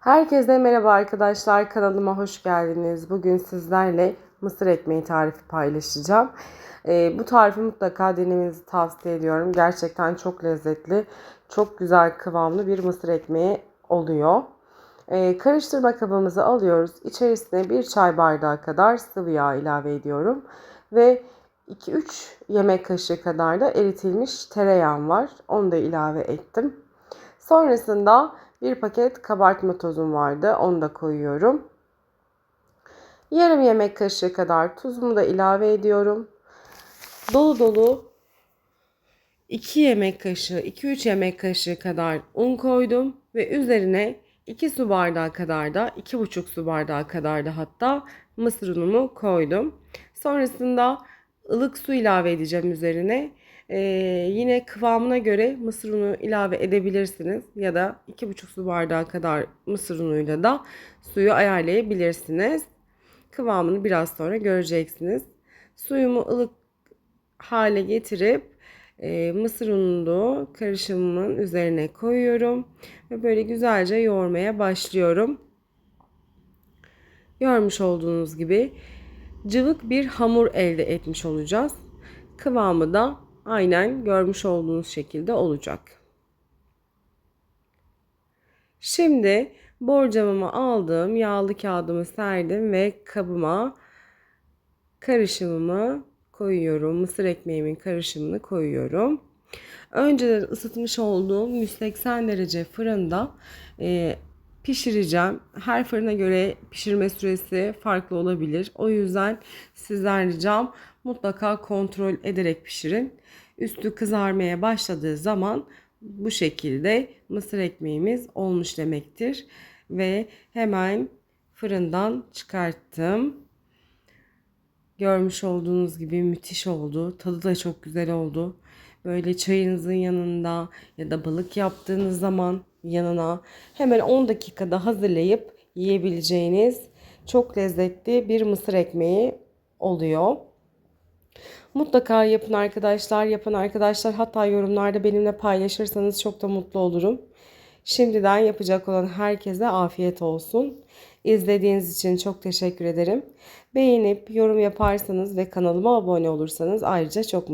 Herkese merhaba arkadaşlar. Kanalıma hoş geldiniz. Bugün sizlerle mısır ekmeği tarifi paylaşacağım. Ee, bu tarifi mutlaka denemenizi tavsiye ediyorum. Gerçekten çok lezzetli, çok güzel kıvamlı bir mısır ekmeği oluyor. Ee, karıştırma kabımızı alıyoruz. İçerisine bir çay bardağı kadar sıvı yağ ilave ediyorum. Ve 2-3 yemek kaşığı kadar da eritilmiş tereyağım var. Onu da ilave ettim. Sonrasında bir paket kabartma tozum vardı. Onu da koyuyorum. Yarım yemek kaşığı kadar tuzumu da ilave ediyorum. Dolu dolu 2 yemek kaşığı, 2-3 yemek kaşığı kadar un koydum ve üzerine 2 su bardağı kadar da 2,5 su bardağı kadar da hatta mısır unumu koydum. Sonrasında ılık su ilave edeceğim üzerine. Ee, yine kıvamına göre mısır unu ilave edebilirsiniz ya da 2,5 su bardağı kadar mısır unuyla da suyu ayarlayabilirsiniz. Kıvamını biraz sonra göreceksiniz. Suyumu ılık hale getirip e, mısır ununu karışımımın üzerine koyuyorum ve böyle güzelce yoğurmaya başlıyorum. Görmüş olduğunuz gibi cıvık bir hamur elde etmiş olacağız. Kıvamı da aynen görmüş olduğunuz şekilde olacak. Şimdi borcamımı aldım, yağlı kağıdımı serdim ve kabıma karışımımı koyuyorum. Mısır ekmeğimin karışımını koyuyorum. Önceden ısıtmış olduğum 180 derece fırında e, pişireceğim. Her fırına göre pişirme süresi farklı olabilir. O yüzden sizden ricam mutlaka kontrol ederek pişirin. Üstü kızarmaya başladığı zaman bu şekilde mısır ekmeğimiz olmuş demektir. Ve hemen fırından çıkarttım. Görmüş olduğunuz gibi müthiş oldu. Tadı da çok güzel oldu. Böyle çayınızın yanında ya da balık yaptığınız zaman yanına hemen 10 dakikada hazırlayıp yiyebileceğiniz çok lezzetli bir mısır ekmeği oluyor. Mutlaka yapın arkadaşlar, yapan arkadaşlar hatta yorumlarda benimle paylaşırsanız çok da mutlu olurum. Şimdiden yapacak olan herkese afiyet olsun. İzlediğiniz için çok teşekkür ederim. Beğenip yorum yaparsanız ve kanalıma abone olursanız ayrıca çok mutlu